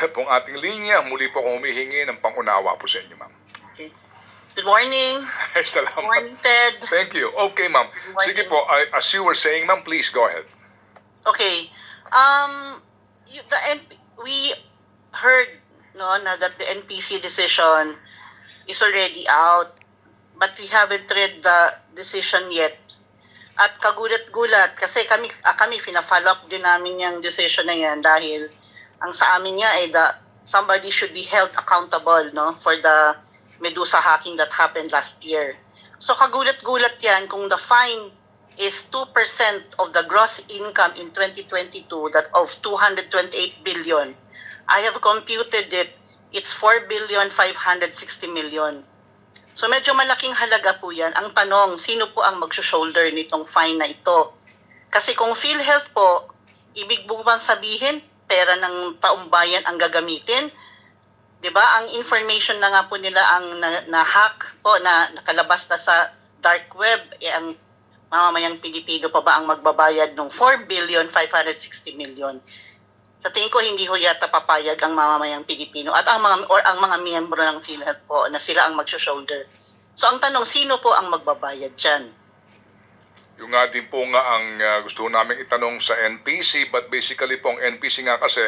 pong ating linya. Muli po akong humihingi ng pangunawa po sa inyo, ma'am. Okay. Good morning. Salamat. Good morning, Ted. Thank you. Okay, ma'am. Sige po, I- as you were saying, ma'am, please go ahead. Okay. Um, you, the MP, we heard no na that the NPC decision is already out, but we haven't read the decision yet. At kagulat-gulat kasi kami ah, kami fina-follow up din namin yung decision na yan dahil ang sa amin niya ay the somebody should be held accountable no for the Medusa hacking that happened last year. So kagulat-gulat yan kung the fine is 2% of the gross income in 2022 that of 228 billion. I have computed it. It's 4 billion 560 million. So medyo malaking halaga po yan. Ang tanong, sino po ang mag-shoulder nitong fine na ito? Kasi kung PhilHealth po, ibig po bang sabihin, pera ng taumbayan ang gagamitin? 'di ba? Ang information na nga po nila ang na, na-hack po na nakalabas na sa dark web eh ang mamamayang Pilipino pa ba ang magbabayad ng 4 billion 560 million. Sa tingin ko hindi ho yata papayag ang mamamayang Pilipino at ang mga or ang mga miyembro ng PhilHealth po na sila ang mag-shoulder. So ang tanong sino po ang magbabayad diyan? Yung nga din po nga ang uh, gusto namin itanong sa NPC but basically po ang NPC nga kasi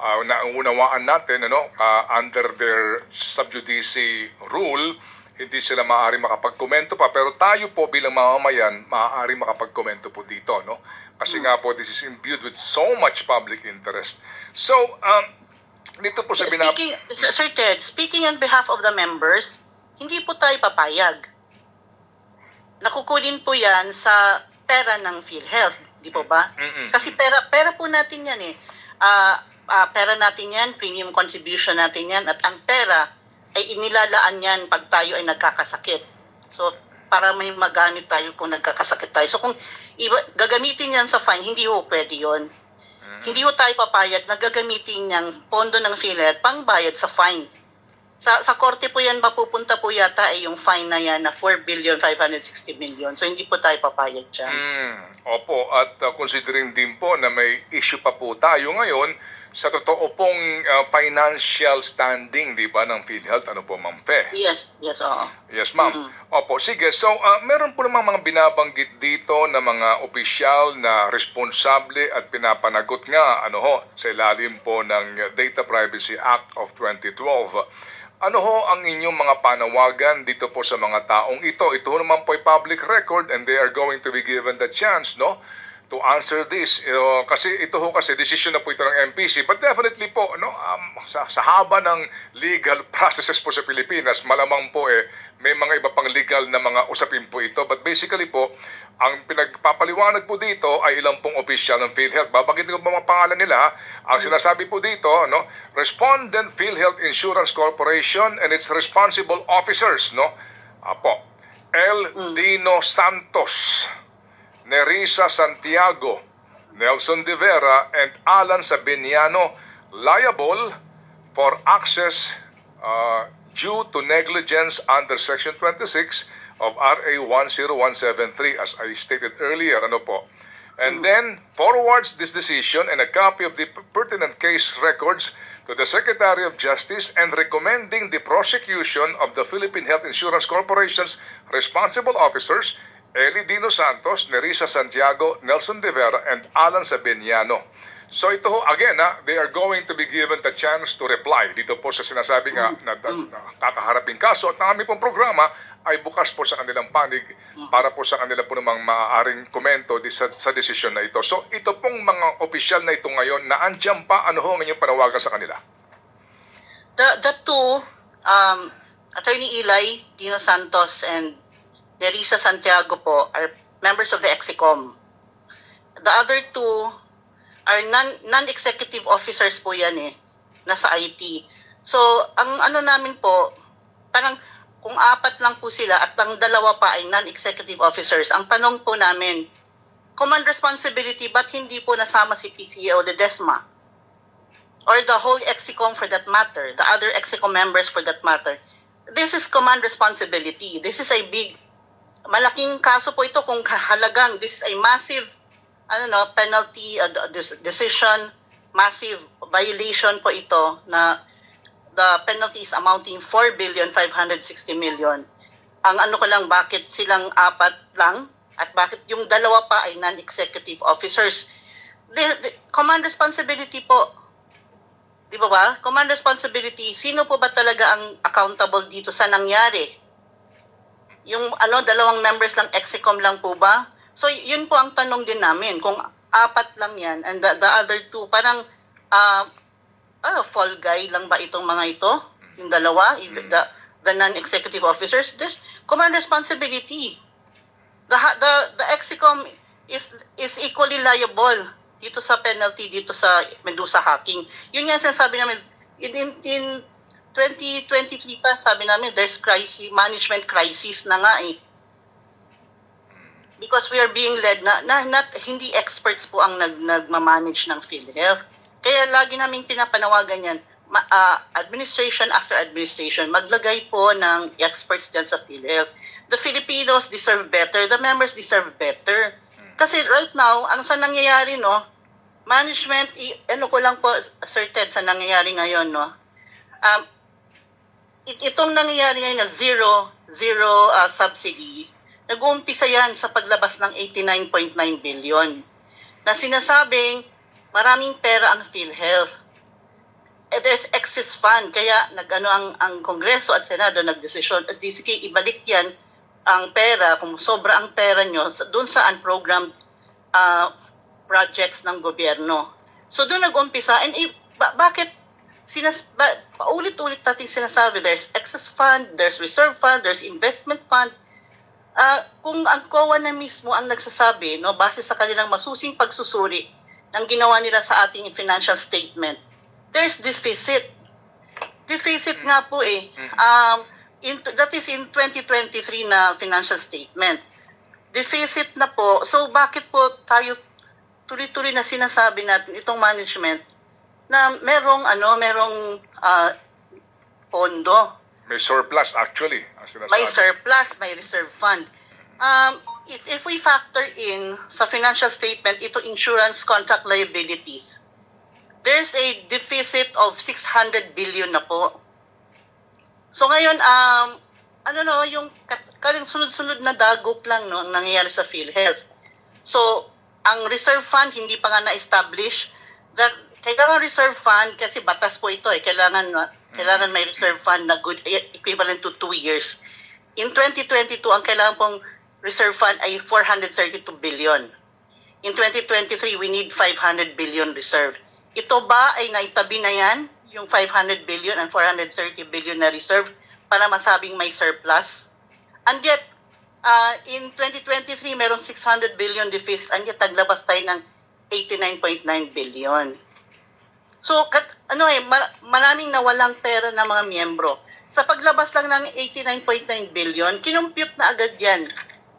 uh, naunawaan natin ano uh, under their sub judice rule hindi sila maaari makapagkomento pa. Pero tayo po bilang mamamayan maaari makapagkomento po dito no? Kasi nga po this is imbued with so much public interest. So um, dito po sa binab Speaking, Sir Ted, speaking on behalf of the members, hindi po tayo papayag. Nakukunin po yan sa pera ng PhilHealth, di po ba? Mm-mm. Kasi pera, pera po natin yan eh. Ah, ah, pera natin yan, premium contribution natin yan, at ang pera ay inilalaan yan pag tayo ay nagkakasakit. So, para may magamit tayo kung nagkakasakit tayo. So, kung iba, gagamitin yan sa fine, hindi ho pwede yun. Hindi ho tayo papayag na gagamitin niyang pondo ng PhilHealth pang bayad sa fine. Sa sa korte po yan mapupunta po yata ay yung fine na yan na 4 billion 560 million. So hindi po tayo papayag dyan. Mm, opo, at uh, considering din po na may issue pa po tayo ngayon sa totoo pong uh, financial standing, di ba, ng PhilHealth, ano po, Ma'am Fe? Yes, yes, oo. Yes, ma'am. Opo, sige. So, uh, meron po namang mga binabanggit dito na mga opisyal na responsable at pinapanagot nga, ano ho, sa ilalim po ng Data Privacy Act of 2012. Ano ho ang inyong mga panawagan dito po sa mga taong ito? Ito naman po ay public record and they are going to be given the chance, no? To answer this. Uh, kasi ito ho kasi decision na po ito ng MPC but definitely po no um, sa, sa haba ng legal processes po sa Pilipinas malamang po eh may mga iba pang legal na mga usapin po ito. But basically po ang pinagpapaliwanag po dito ay ilang pong opisyal ng PhilHealth. Babanggitin ko po mga pangalan nila ang sinasabi po dito no Respondent PhilHealth Insurance Corporation and its responsible officers no Apo L. Dino Santos Nerissa Santiago, Nelson De Vera, and Alan Sabiniano liable for access uh, due to negligence under Section 26 of RA 10173 as I stated earlier. Ano po? And then forwards this decision and a copy of the pertinent case records to the Secretary of Justice and recommending the prosecution of the Philippine Health Insurance Corporation's responsible officers Eli Dino Santos, Nerissa Santiago, Nelson De Vera, and Alan Sabiniano. So ito ho, again, ha, they are going to be given the chance to reply dito po sa sinasabi nga na, na, na kakaharaping kaso at ang aming pong programa ay bukas po sa kanilang panig para po sa kanila po namang maaaring komento di sa, sa desisyon na ito. So ito pong mga opisyal na ito ngayon na andyan pa, ano ho ang inyong panawagan sa kanila? The, the two, um, Attorney Eli, Dino Santos, and Nerissa Santiago po are members of the EXICOM. The other two are non, non-executive officers po yan eh, nasa IT. So, ang ano namin po, parang kung apat lang po sila at ang dalawa pa ay non-executive officers, ang tanong po namin, command responsibility, ba't hindi po nasama si PCO Ledesma? Or the whole EXICOM for that matter, the other EXICOM members for that matter. This is command responsibility. This is a big malaking kaso po ito kung halagang this is a massive ano no penalty uh, decision massive violation po ito na the penalty is amounting 4 billion 560 million. Ang ano ko lang, bakit silang apat lang at bakit yung dalawa pa ay non-executive officers. The, the- command responsibility po. Di ba ba? Command responsibility, sino po ba talaga ang accountable dito sa nangyari? Yung ano, dalawang members lang, execom lang po ba? So, yun po ang tanong din namin. Kung apat lang yan, and the, the other two, parang, ah, ah, fall guy lang ba itong mga ito? Yung dalawa, Mm. the, the non-executive officers? There's command responsibility. The, the, the execom is, is equally liable dito sa penalty, dito sa Medusa hacking. Yun nga sinasabi namin, in, in, in 2023 pa, sabi namin, there's crisis, management crisis na nga eh. Because we are being led na, na not, hindi experts po ang nag, nagmamanage ng PhilHealth. Kaya lagi naming pinapanawagan yan, ma, ah, administration after administration, maglagay po ng experts dyan sa PhilHealth. The Filipinos deserve better, the members deserve better. Kasi right now, ang sa nangyayari, no, management, i- ano ko lang po, Sir Ted, sa nangyayari ngayon, no, um, itong nangyayari ngayon na zero, zero uh, subsidy, nag-uumpisa yan sa paglabas ng 89.9 billion na sinasabing maraming pera ang PhilHealth. Eh, there's excess fund, kaya nag-ano ang, ang Kongreso at Senado nagdesisyon as DCK, ibalik yan ang pera, kung sobra ang pera nyo, doon sa unprogrammed uh, projects ng gobyerno. So doon nag-umpisa, and eh, ba- bakit sinas ba, paulit-ulit natin sinasabi, there's excess fund, there's reserve fund, there's investment fund. Ah, kung ang COA na mismo ang nagsasabi, no, base sa kanilang masusing pagsusuri ng ginawa nila sa ating financial statement, there's deficit. Deficit nga po eh. Um, in, that is in 2023 na financial statement. Deficit na po. So bakit po tayo tuloy-tuloy na sinasabi natin itong management na merong ano, merong ah, pondo, May surplus actually, may surplus, may reserve fund. Um, if, if we factor in sa financial statement ito insurance contract liabilities, there's a deficit of 600 billion na po. So ngayon, um, ano no, yung kaling sunod-sunod na dagok lang no, ang nangyayari sa PhilHealth. So, ang reserve fund hindi pa nga na-establish. That, kailangan reserve fund kasi batas po ito eh. Kailangan, na- kailangan may reserve fund na good, eh, equivalent to two years. In 2022, ang kailangan pong reserve fund ay 432 billion. In 2023, we need 500 billion reserve. Ito ba ay naitabi na yan, yung 500 billion and 430 billion na reserve para masabing may surplus? And yet, uh, in 2023, merong 600 billion deficit and yet naglabas tayo ng 89.9 billion. So, kat, ano eh, mar- maraming nawalang pera ng mga miyembro. Sa paglabas lang ng 89.9 billion, kinumpute na agad yan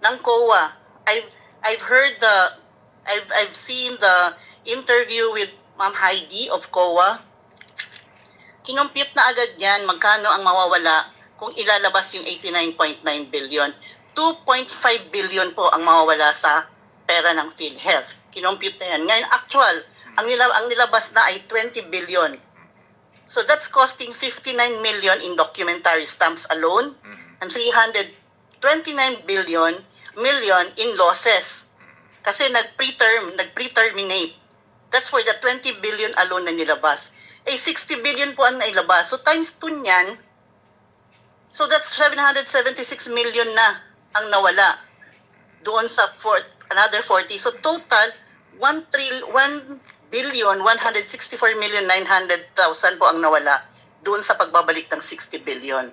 ng COA. I've, I've heard the, I've, I've seen the interview with Ma'am Heidi of COA. Kinumpute na agad yan magkano ang mawawala kung ilalabas yung 89.9 billion. 2.5 billion po ang mawawala sa pera ng PhilHealth. Kinumpute na yan. Ngayon, actual, ang, nila, ang nilabas na ay 20 billion. So that's costing 59 million in documentary stamps alone and 329 billion million in losses. Kasi nag-preterm, nag-preterminate. That's for the 20 billion alone na nilabas. Eh, 60 billion po ang nailabas. So times 2 niyan, so that's 776 million na ang nawala doon sa four, another 40. So total, 1 trill, 1 billion, 164 million 900,000 po ang nawala doon sa pagbabalik ng 60 billion.